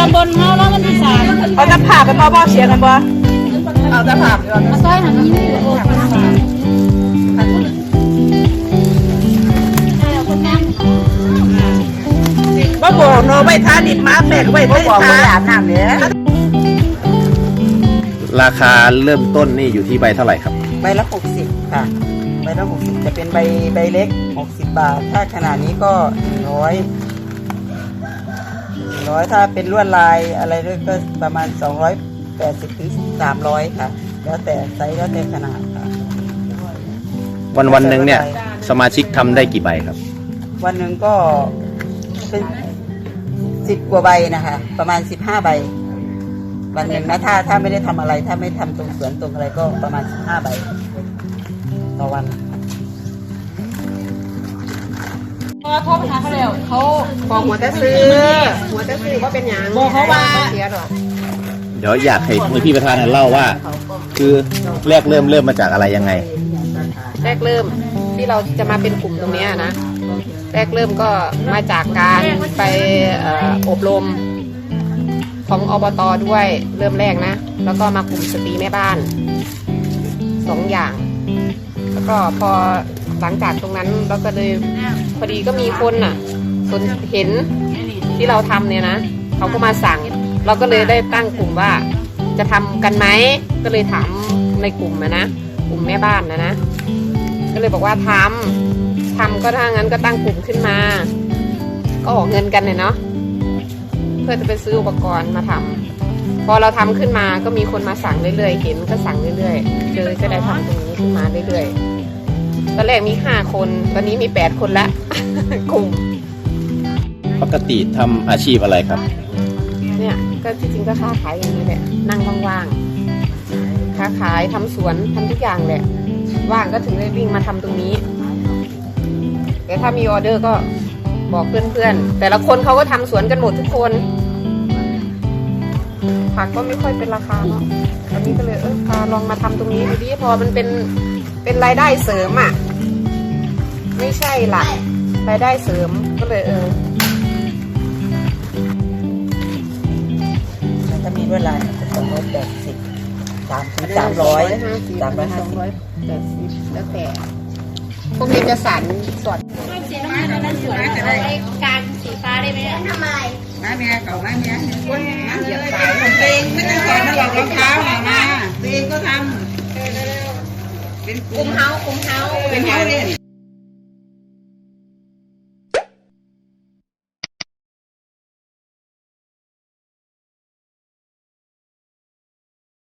ตำบลเฮาแล้วมันที่สามเอาตะผ่าไปบ่บ่เสียกันบ่เอาตะภาพดีกว่ามาซอยหันนี้โอ้คนสามบ่บอกเนาะไว้ทาดิบมาแปลกไว้บ่ไว้บอกว่าทาอาบน้ำเนี่ยราคาเริ่มต้นนี่อยู่ที่ใบเท่าไหร่ครับ ใบละหกสิบค่ะ ใบละหกสิบจะเป็นใบใบเล็กหกสิบบาท ถ้าขนาดนี้ก็ร้อย ร้อยถ้าเป็นลวดลายอะไรด้วยก็ประมาณสองร้อยแปดสิบถึงสามร้อยค่ะ แล้วแต่ไซส์แล้วแต่ขนาดค่ะ วันวันหนึ่งเนี่ย สมาชิกทำได้กี่ใบครับ วันหนึ่งก็เป็นสิบกว่าใบนะคะ ประมาณสิบห้าใบ วันหนึ่งนะถ้าถ้าไม่ได้ทำอะไร ถ้าไม่ทำตรงสวนตรงอะไรก็ประมาณสิบห้าใบ ต่อวัน พอโทรไปหาเขาแล้วเขาบอกหัวจะซื้อ หัวจะซื้อว่าเป็นหยังบอกเขาว่า เสียดอกเดี๋ยวอยากให้ให้พี่ประธานเล่าว่า คือแรกเริ่มเริ่มมาจากอะไรยังไง แรกเริ่มที่เราจะมาเป็นกลุ่มตรงเนี้ยนะ แรกเริ่มก็มาจากการไปเอ่ออบรมของอบตด้วยเริ่มแรกนะ แล้วก็มากลุ่มสตรีแม่บ้านสองอย่าง แล้วก็พอ หลังจากตรงนั้นเราก็เลยพอดีก็มีคนน่ะสนเห็นที่เราทำเนี่ยนะเขาก็มาสั่ง เราก็เลยได้ตั้งกลุ่มว่าจะทำกันไหมก็เลยถามในกลุ่มอะนะกลุ่มแม่บ้านนะนะก็เลยบอกว่าทำทำก็ถ้างั้นก็ตั้งกลุ่มขึ้นมา ก็ออกเงินกันเนี่ยเนาะเพื่อจะไปซื้ออุปกรณ์มาทำพอเราทำขึ้นมาก็มีคนมาสั่งเรื่อยๆ เห็นก็สั่งเรื่อยๆเลยก็ได้ทำตรงนี้ขึ้นมาเรื่อยๆ ตอนแรกมีห้าคน ตอนนี้มีแปดคนละ กลุ่ม ปกติทำอาชีพอะไรครับ เนี่ย ก็ที่จริงก็ค้าขายอย่างนี้แหละ นั่งว่างๆ ค้าขายทำสวนทำทุกอย่างแหละ ว่างก็ถึงได้วิ่งมาทำตรงนี้ แต่ถ้ามีออเดอร์ก็บอกเพื่อนๆ แต่ละคนเขาก็ทำสวนกันหมดทุกคน ผักก็ไม่ค่อยเป็นราคาเนาะวันนี้ก็เลยเออพาลองมาทำตรงนี้ดูดิพอมันเป็นเป็นรายได้เสริมอะ ไม่ใช่หลักรายได้เสริมก็เลยเออถ้ามีลวลาสองร้อยแปดสิบสามถึงสามร้อยสามร้อยห้าสิบแปดสิบแล้วแต่พวกนี้จะสันสดสีน้ำมันนั้นสวยเอาไว้การสีฟ้าได้ไหมทำอะไรมาเมียเก่ามาเมียน้ำเหยียบสายของตัวเองไม่ต้องสอนมาหลอกรองเท้าหน่อยนะตัวเองก็ทำเป็นกลุ่มมเฮากลุ่มเฮาเป็นเฮาเนี่ย